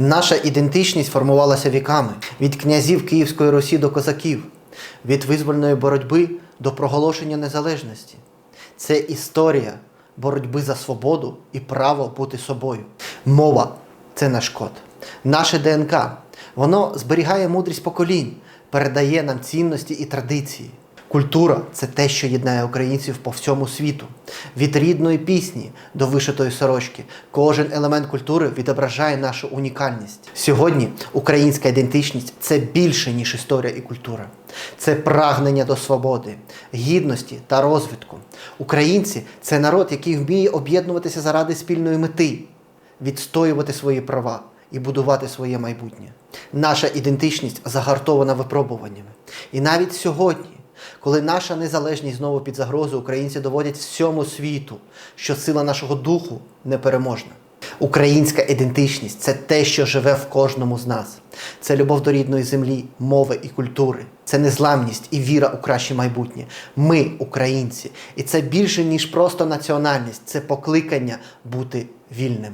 Наша ідентичність формувалася віками від князів Київської Русі до козаків, від визвольної боротьби до проголошення незалежності. Це історія боротьби за свободу і право бути собою. Мова це наш код, наше ДНК. Воно зберігає мудрість поколінь, передає нам цінності і традиції. Культура це те, що єднає українців по всьому світу. Від рідної пісні до вишитої сорочки. Кожен елемент культури відображає нашу унікальність. Сьогодні українська ідентичність це більше, ніж історія і культура. Це прагнення до свободи, гідності та розвитку. Українці це народ, який вміє об'єднуватися заради спільної мети, відстоювати свої права і будувати своє майбутнє. Наша ідентичність загартована випробуваннями. І навіть сьогодні, коли наша незалежність знову під загрозою, українці доводять всьому світу, що сила нашого духу непереможна. Українська ідентичність це те, що живе в кожному з нас. Це любов до рідної землі, мови і культури. Це незламність і віра у краще майбутнє. Ми українці. І це більше, ніж просто національність, це покликання бути вільним.